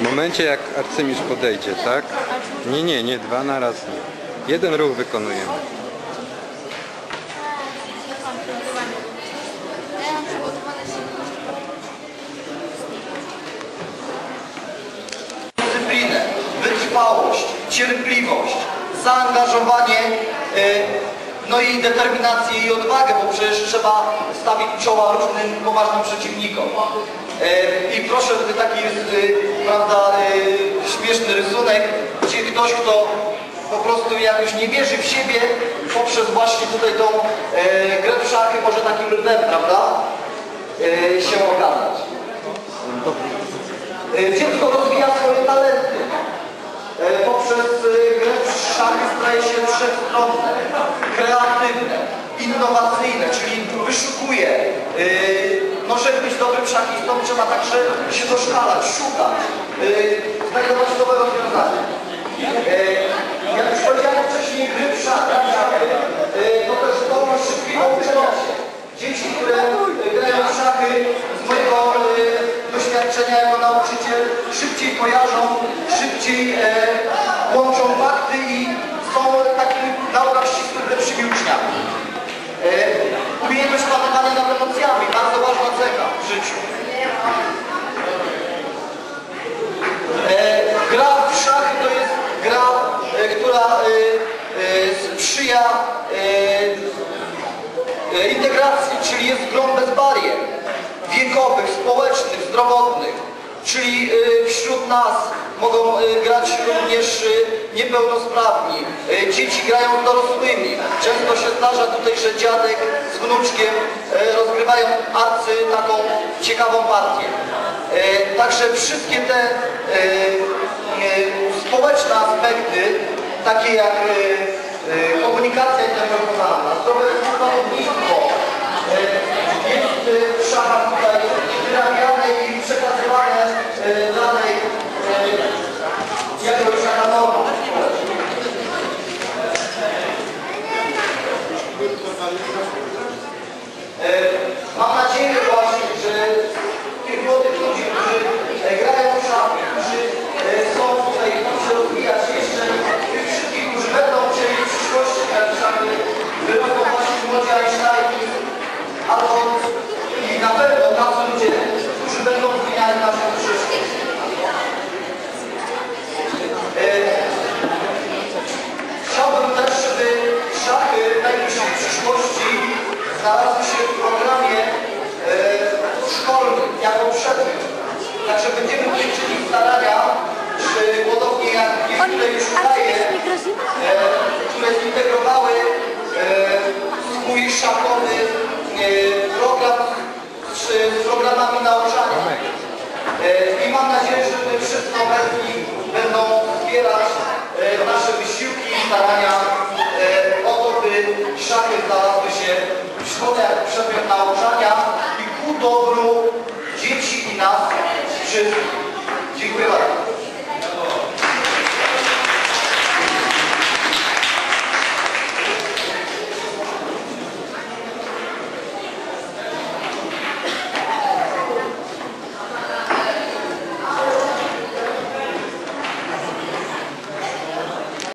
W momencie jak arcymistrz podejdzie, tak? Nie, nie, nie, dwa na raz nie. Jeden ruch wykonujemy. Dyscyplinę, wytrwałość, cierpliwość, zaangażowanie, y, no i determinację i odwagę, bo przecież trzeba stawić czoła różnym poważnym przeciwnikom. Y, I proszę, gdy taki y, prawda, y, śmieszny rysunek, gdzie ktoś, kto po prostu jakoś nie wierzy w siebie, poprzez właśnie tutaj tą grę w szachy może takim lwem, prawda, się okazać. Dziecko rozwija swoje talenty. Poprzez grę w szachy staje się wszechstronne, kreatywne, innowacyjne, czyli żeby być dobrym szachistą trzeba także się doszkalać, szukać, y, znajdować nowe rozwiązania. Y, Jak już powiedziałem wcześniej, gry w szachy, y, to też zdolność szybkiego uczenia się. Dzieci, które grają w szachy z mojego y, doświadczenia jako nauczyciel szybciej kojarzą, szybciej e, łączą fakty i są takimi na mogą e, grać również e, niepełnosprawni. E, Dzieci grają dorosłymi. Często się zdarza tutaj, że dziadek z wnuczkiem rozgrywają arcy taką ciekawą partię. Także wszystkie te społeczne aspekty, takie jak komunikacja interpersonalna, współpracownictwo, e, jest e, w szachach tutaj wyrabiane i przekazywane e, dalej e, jako już taka norma. E, Mam nadzieję właśnie, że tych młodych ludzi, którzy e, grają w szachy, którzy e, są tutaj, chcą się rozwijać jeszcze, tych wszystkich, którzy będą chcieli w przyszłości grać w szachy, wyrosną właśnie młodzi Einsteini, albo i na pewno tacy ludzie, którzy będą zmieniali naszą przyszłość. E, Chciałbym też, żeby szachy w najbliższej przyszłości znalazły się w programie e, szkolnym jako przedmiot. Także będziemy czynić starania, czy podobnie jak tutaj już daje, e, które zintegrowały e, swój szachowy e, program z, z programami nauczania. E, I mam nadzieję, że my wszyscy obecni będą wspierać e, nasze wysiłki i starania e, o to, by szachy znalazły się szkole jako przedmiot nauczania i ku dobru dzieci i nas wszystkich.